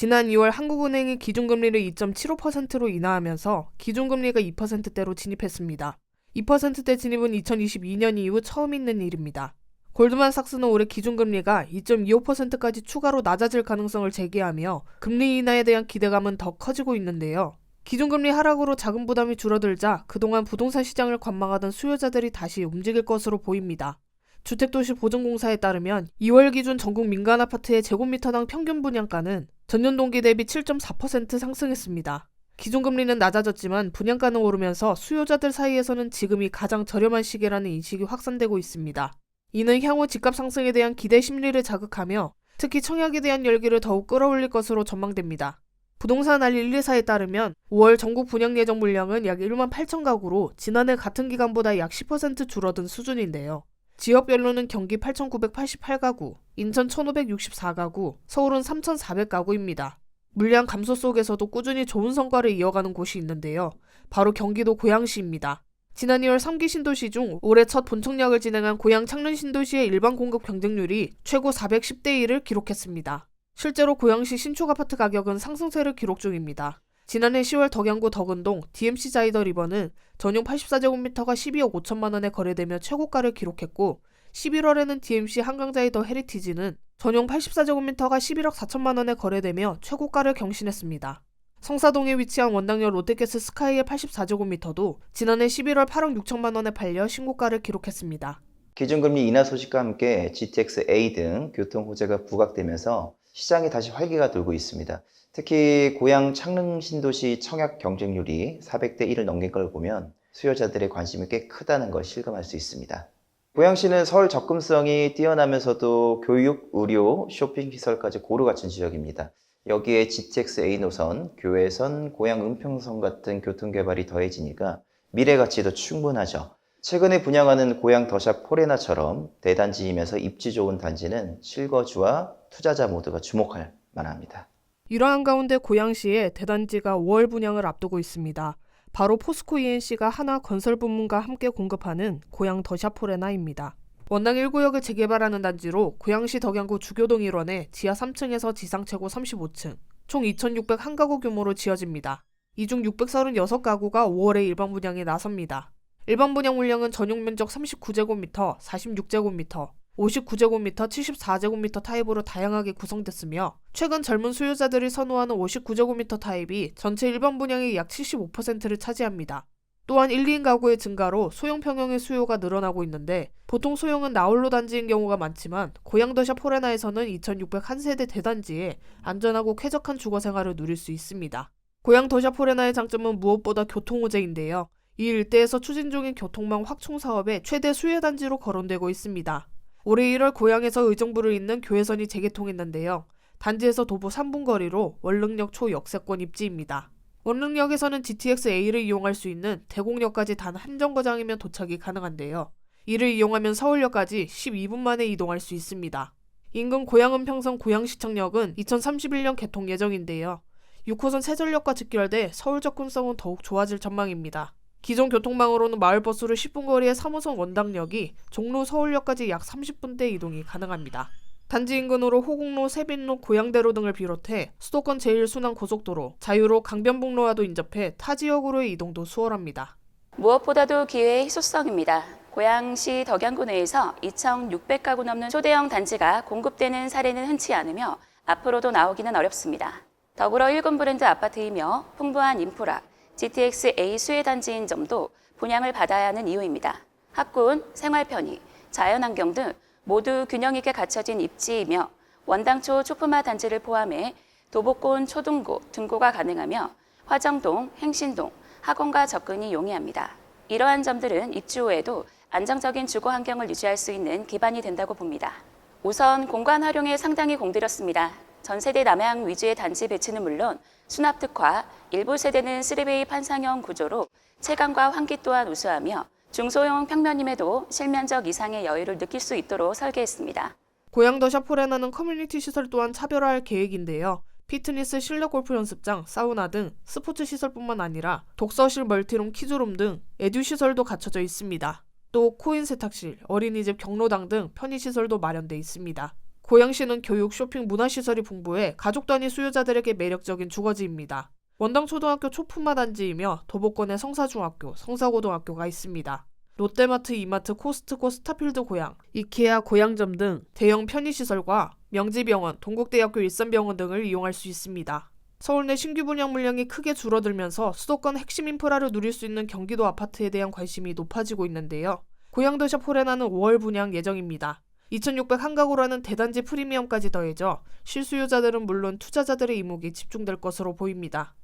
지난 2월 한국은행이 기준금리를 2.75%로 인하하면서 기준금리가 2%대로 진입했습니다. 2%대 진입은 2022년 이후 처음 있는 일입니다. 골드만삭스는 올해 기준금리가 2.25%까지 추가로 낮아질 가능성을 제기하며 금리 인하에 대한 기대감은 더 커지고 있는데요. 기준금리 하락으로 자금 부담이 줄어들자 그동안 부동산 시장을 관망하던 수요자들이 다시 움직일 것으로 보입니다. 주택도시 보증공사에 따르면 2월 기준 전국 민간 아파트의 제곱미터당 평균 분양가는 전년 동기 대비 7.4% 상승했습니다. 기준금리는 낮아졌지만 분양가는 오르면서 수요자들 사이에서는 지금이 가장 저렴한 시기라는 인식이 확산되고 있습니다. 이는 향후 집값 상승에 대한 기대 심리를 자극하며 특히 청약에 대한 열기를 더욱 끌어올릴 것으로 전망됩니다. 부동산 알 124에 따르면 5월 전국 분양 예정 물량은 약 1만 8천 가구로 지난해 같은 기간보다 약 10% 줄어든 수준인데요. 지역별로는 경기 8,988가구, 인천 1,564가구, 서울은 3,400가구입니다. 물량 감소 속에서도 꾸준히 좋은 성과를 이어가는 곳이 있는데요. 바로 경기도 고양시입니다. 지난 2월 3기 신도시 중 올해 첫 본청약을 진행한 고양 창릉 신도시의 일반 공급 경쟁률이 최고 410대 1을 기록했습니다. 실제로 고양시 신축 아파트 가격은 상승세를 기록 중입니다. 지난해 10월 덕양구 덕은동 DMC 자이더 리버는 전용 84제곱미터가 12억 5천만 원에 거래되며 최고가를 기록했고 11월에는 DMC 한강자이더 헤리티지는 전용 84제곱미터가 11억 4천만 원에 거래되며 최고가를 경신했습니다. 성사동에 위치한 원당역 롯데캐슬 스카이의 84제곱미터도 지난해 11월 8억 6천만 원에 팔려 신고가를 기록했습니다. 기준금리 인하 소식과 함께 GTX A 등 교통 호재가 부각되면서 시장이 다시 활기가 돌고 있습니다. 특히 고향 창릉 신도시 청약 경쟁률이 400대 1을 넘긴 걸 보면 수요자들의 관심이 꽤 크다는 걸 실감할 수 있습니다. 고양시는 서울 접근성이 뛰어나면서도 교육, 의료, 쇼핑 시설까지 고루 갖춘 지역입니다. 여기에 GTX A 노선, 교외선, 고양 은평선 같은 교통 개발이 더해지니까 미래 가치도 충분하죠. 최근에 분양하는 고양 더샵 포레나처럼 대단지이면서 입지 좋은 단지는 실거주와 투자자 모두가 주목할 만합니다. 이러한 가운데 고양시에 대단지가 5월 분양을 앞두고 있습니다. 바로 포스코 ENC가 하나 건설 부문과 함께 공급하는 고양 더샤포레나입니다. 원당 1구역을 재개발하는 단지로 고양시 덕양구 주교동 일원에 지하 3층에서 지상 최고 35층, 총 2,601가구 규모로 지어집니다. 이 중 636가구가 5월에 일반 분양에 나섭니다. 일반 분양 물량은 전용 면적 39제곱미터, 46제곱미터, 59제곱미터, 74제곱미터 타입으로 다양하게 구성됐으며 최근 젊은 수요자들이 선호하는 59제곱미터 타입이 전체 일반 분양의 약 75%를 차지합니다. 또한 1, 2인 가구의 증가로 소형 평형의 수요가 늘어나고 있는데 보통 소형은 나홀로 단지인 경우가 많지만 고양더샵 포레나에서는 2601세대 대단지에 안전하고 쾌적한 주거 생활을 누릴 수 있습니다. 고양더샵 포레나의 장점은 무엇보다 교통호재인데요. 이 일대에서 추진 중인 교통망 확충 사업의 최대 수혜 단지로 거론되고 있습니다. 올해 1월 고향에서 의정부를 잇는 교회선이 재개통했는데요. 단지에서 도보 3분 거리로 원릉역 초 역세권 입지입니다. 원릉역에서는 GTX A를 이용할 수 있는 대곡역까지 단 한 정거장이면 도착이 가능한데요. 이를 이용하면 서울역까지 12분 만에 이동할 수 있습니다. 인근 고양은 평선 고양시청역은 2031년 개통 예정인데요. 6호선 세전역과 직결돼 서울 접근성은 더욱 좋아질 전망입니다. 기존 교통망으로는 마을버스로 10분 거리의 3호선 원당역이 종로 서울역까지 약 30분대 이동이 가능합니다. 단지 인근으로 호국로, 세빈로, 고양대로 등을 비롯해 수도권 제1순환 고속도로, 자유로 강변북로와도 인접해 타 지역으로의 이동도 수월합니다. 무엇보다도 기회의 희소성입니다. 고양시 덕양구 내에서 2,600가구 넘는 초대형 단지가 공급되는 사례는 흔치 않으며 앞으로도 나오기는 어렵습니다. 더불어 1군 브랜드 아파트이며 풍부한 인프라, GTX A 수혜 단지인 점도 분양을 받아야 하는 이유입니다. 학군, 생활 편의, 자연환경 등 모두 균형 있게 갖춰진 입지이며 원당초 초품화 단지를 포함해 도보권 초등고, 등고가 가능하며 화정동, 행신동, 학원과 접근이 용이합니다. 이러한 점들은 입주 후에도 안정적인 주거 환경을 유지할 수 있는 기반이 된다고 봅니다. 우선 공간 활용에 상당히 공들였습니다. 전 세대 남향 위주의 단지 배치는 물론 수납 특화, 일부 세대는 3베이 판상형 구조로 체감과 환기 또한 우수하며 중소형 평면임에도 실면적 이상의 여유를 느낄 수 있도록 설계했습니다. 고양더샵 포레나는 커뮤니티 시설 또한 차별화할 계획인데요. 피트니스, 실내 골프 연습장, 사우나 등 스포츠 시설뿐만 아니라 독서실, 멀티룸, 키즈룸 등 에듀 시설도 갖춰져 있습니다. 또 코인 세탁실, 어린이집, 경로당 등 편의 시설도 마련돼 있습니다. 고양시는 교육, 쇼핑, 문화시설이 풍부해 가족 단위 수요자들에게 매력적인 주거지입니다. 원당초등학교 초품화 단지이며 도보권에 성사중학교, 성사고등학교가 있습니다. 롯데마트, 이마트, 코스트코, 스타필드 고양, 이케아 고양점 등 대형 편의시설과 명지병원, 동국대학교 일산병원 등을 이용할 수 있습니다. 서울 내 신규 분양 물량이 크게 줄어들면서 수도권 핵심 인프라를 누릴 수 있는 경기도 아파트에 대한 관심이 높아지고 있는데요. 고양도샵 포레나는 5월 분양 예정입니다. 2,600 한가구라는 대단지 프리미엄까지 더해져 실수요자들은 물론 투자자들의 이목이 집중될 것으로 보입니다.